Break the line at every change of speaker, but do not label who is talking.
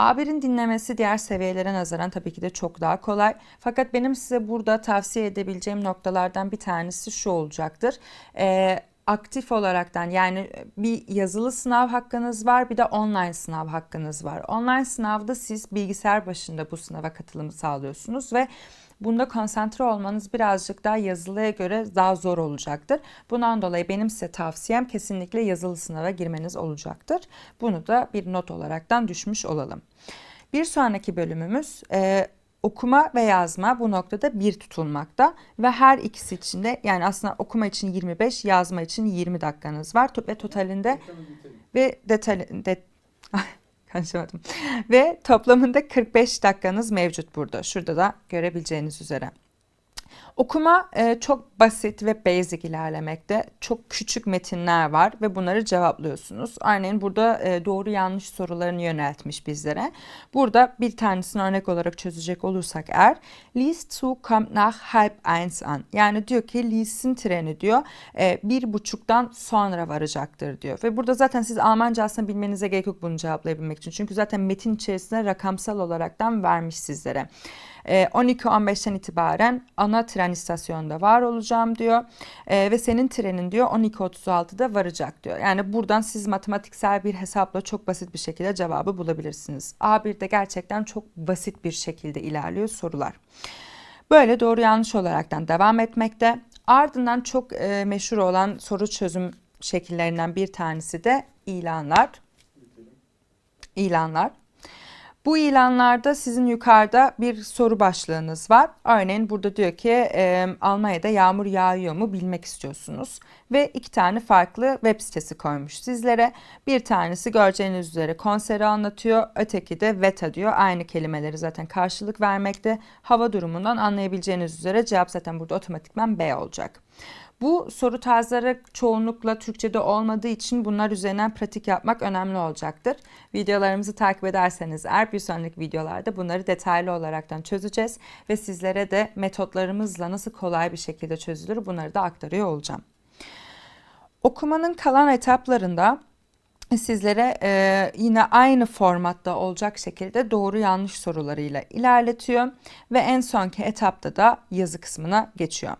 A1'in dinlemesi diğer seviyelere nazaran tabii ki de çok daha kolay. Fakat benim size burada tavsiye edebileceğim noktalardan bir tanesi şu olacaktır. Ee, aktif olaraktan yani bir yazılı sınav hakkınız var bir de online sınav hakkınız var. Online sınavda siz bilgisayar başında bu sınava katılımı sağlıyorsunuz ve Bunda konsantre olmanız birazcık daha yazılıya göre daha zor olacaktır. Bundan dolayı benim size tavsiyem kesinlikle yazılı sınava girmeniz olacaktır. Bunu da bir not olaraktan düşmüş olalım. Bir sonraki bölümümüz e, okuma ve yazma bu noktada bir tutulmakta ve her ikisi için de yani aslında okuma için 25, yazma için 20 dakikanız var ve totalinde ve detay de, konuşamadım. Ve toplamında 45 dakikanız mevcut burada. Şurada da görebileceğiniz üzere. Okuma e, çok basit ve basic ilerlemekte. Çok küçük metinler var ve bunları cevaplıyorsunuz. Örneğin burada e, doğru yanlış sorularını yöneltmiş bizlere. Burada bir tanesini örnek olarak çözecek olursak eğer Lies zu kommt nach halb eins an. Yani diyor ki Lies'in treni diyor e, bir buçuktan sonra varacaktır diyor. Ve burada zaten siz Almanca aslında bilmenize gerek yok bunu cevaplayabilmek için. Çünkü zaten metin içerisinde rakamsal olaraktan vermiş sizlere. 12-15'ten itibaren ana tren istasyonunda var olacağım diyor. E, ve senin trenin diyor 12.36'da varacak diyor. Yani buradan siz matematiksel bir hesapla çok basit bir şekilde cevabı bulabilirsiniz. A1'de gerçekten çok basit bir şekilde ilerliyor sorular. Böyle doğru yanlış olaraktan devam etmekte. Ardından çok e, meşhur olan soru çözüm şekillerinden bir tanesi de ilanlar. İlanlar. Bu ilanlarda sizin yukarıda bir soru başlığınız var. Örneğin burada diyor ki e, Almanya'da yağmur yağıyor mu bilmek istiyorsunuz. Ve iki tane farklı web sitesi koymuş sizlere. Bir tanesi göreceğiniz üzere konseri anlatıyor. Öteki de VETA diyor. Aynı kelimeleri zaten karşılık vermekte. Hava durumundan anlayabileceğiniz üzere cevap zaten burada otomatikman B olacak. Bu soru tarzları çoğunlukla Türkçe'de olmadığı için bunlar üzerinden pratik yapmak önemli olacaktır. Videolarımızı takip ederseniz eğer bir sonraki videolarda bunları detaylı olaraktan çözeceğiz ve sizlere de metotlarımızla nasıl kolay bir şekilde çözülür bunları da aktarıyor olacağım. Okumanın kalan etaplarında sizlere e, yine aynı formatta olacak şekilde doğru yanlış sorularıyla ilerletiyor ve en sonki etapta da yazı kısmına geçiyor.